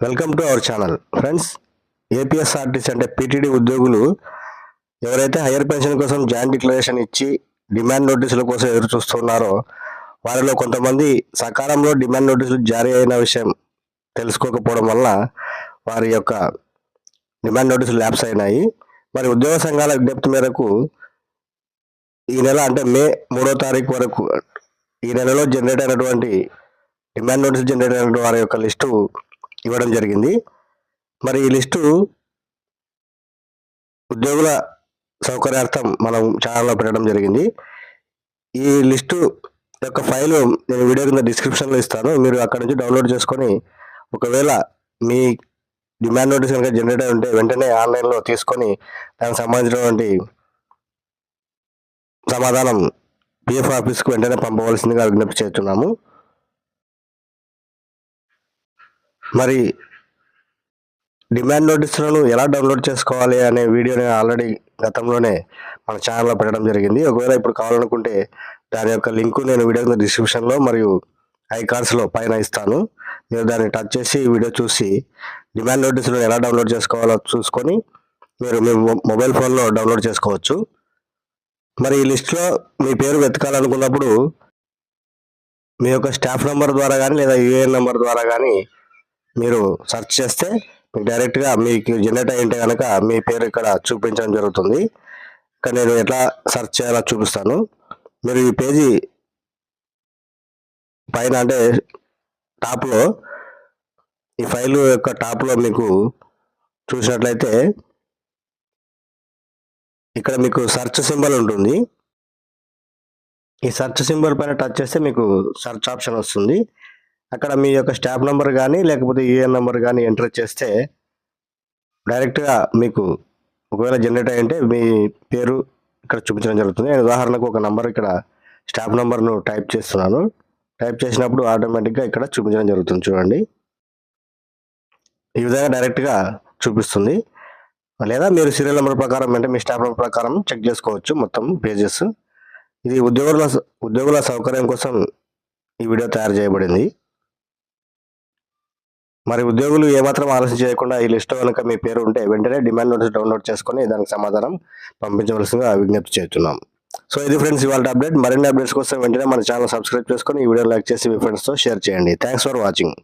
Welcome to our channel. Friends APSRTC అంటే PTD ఉద్యోగులు ఎవరైతే హైయర్ పెన్షన్ కోసం జాయింట్ డిక్లరేషన్ ఇచ్చి డిమాండ్ నోటీసుల కోసం ఎదురు చూస్తున్నారో వారిలో కొంతమంది సకాలంలో డిమాండ్ నోటీసులు జారీ అయిన విషయం తెలుసుకోకపోవడం వల్ల వారి యొక్క డిమాండ్ నోటీసులు ల్యాబ్స్ అయినాయి. మరి ఉద్యోగ సంఘాల విజ్ఞప్తి మేరకు ఈ నెల అంటే మే మూడో తారీఖు వరకు ఈ నెలలో జనరేట్ అయినటువంటి డిమాండ్ నోటీసులు జనరేట్ అయినటువంటి వారి యొక్క లిస్టు ఇవ్వడం జరిగింది. మరి ఈ లిస్టు ఉద్యోగుల సౌకర్యార్థం మనం ఛానల్లో పెట్టడం జరిగింది. ఈ లిస్టు యొక్క ఫైల్ నేను వీడియో కింద డిస్క్రిప్షన్లో ఇస్తాను. మీరు అక్కడ నుంచి డౌన్లోడ్ చేసుకొని ఒకవేళ మీ డిమాండ్ నోటీస్ కనుక జనరేట్ అయి ఉంటే వెంటనే ఆన్లైన్లో తీసుకొని దానికి సంబంధించినటువంటి సమాధానం పిఎఫ్ ఆఫీస్కు వెంటనే పంపవలసిందిగా విజ్ఞప్తి చేస్తున్నాము. మరి డిమాండ్ నోటీసులను ఎలా డౌన్లోడ్ చేసుకోవాలి అనే వీడియో నేను ఆల్రెడీ గతంలోనే మన ఛానల్లో పెట్టడం జరిగింది. ఒకవేళ ఇప్పుడు కావాలనుకుంటే దాని యొక్క లింకు నేను వీడియో కింద డిస్క్రిప్షన్లో మరియు ఐకార్డ్స్లో పైన ఇస్తాను. మీరు దాన్ని టచ్ చేసి వీడియో చూసి డిమాండ్ నోటీసులను ఎలా డౌన్లోడ్ చేసుకోవాలో చూసుకొని మీరు మీ మొ- మొబైల్ ఫోన్లో డౌన్లోడ్ చేసుకోవచ్చు. మరి ఈ లిస్ట్లో మీ పేరు వెతకాలనుకున్నప్పుడు మీ యొక్క స్టాఫ్ నెంబర్ ద్వారా కానీ లేదా యూఏఎన్ నెంబర్ ద్వారా కానీ మీరు సెర్చ్ చేస్తే మీకు డైరెక్ట్గా మీకు జనరేట్ అయి ఉంటే కనుక మీ పేరు ఇక్కడ చూపించడం జరుగుతుంది. ఇక్కడ నేను ఎట్లా సెర్చ్ చేయాలో చూపిస్తాను. మీరు ఈ పేజీ పైన అంటే టాప్లో ఈ ఫైల్ యొక్క టాప్లో మీకు చూసినట్లయితే ఇక్కడ మీకు సెర్చ్ సింబల్ ఉంటుంది. ఈ సెర్చ్ సింబల్ పైన టచ్ చేస్తే మీకు సెర్చ్ ఆప్షన్ వస్తుంది. అక్కడ మీ యొక్క స్టాఫ్ నెంబర్ కానీ లేకపోతే ఈఎన్ నెంబర్ కానీ ఎంటర్ చేస్తే డైరెక్ట్గా మీకు ఒకవేళ జనరేట్ అయ్యంటే మీ పేరు ఇక్కడ చూపించడం జరుగుతుంది. నేను ఉదాహరణకు ఒక నంబర్ ఇక్కడ స్టాఫ్ నెంబర్ను టైప్ చేస్తున్నాను. టైప్ చేసినప్పుడు ఆటోమేటిక్గా ఇక్కడ చూపించడం జరుగుతుంది. చూడండి. ఈ విధంగా డైరెక్ట్గా చూపిస్తుంది. లేదా మీరు సీరియల్ నెంబర్ ప్రకారం అంటే మీ స్టాఫ్ నెంబర్ ప్రకారం చెక్ చేసుకోవచ్చు మొత్తం పేజెస్. ఇది ఉద్యోగుల ఉద్యోగుల సౌకర్యం కోసం ఈ వీడియో తయారు చేయబడింది. మరి ఉద్యోగులు ఏమాత్రం ఆలస్యం చేయకుండా ఈ లిస్ట్ కనుక మీ పేరు ఉంటే వెంటనే డిమాండ్ నోటీస్ డౌన్లోడ్ చేసుకొని దానికి సమాధానం పంపించవలసిందిగా విజ్ఞప్తి చేస్తున్నాం. సో ఇది ఫ్రెండ్స్ ఇవాళ అప్డేట్. మరిన్ని అప్డేట్స్ కోసం వెంటనే మన ఛానల్ సబ్స్క్రైబ్ చేసుకొని ఈ వీడియో లైక్ చేసి మీ ఫ్రెండ్స్తో షేర్ చేయండి. Thanks for watching.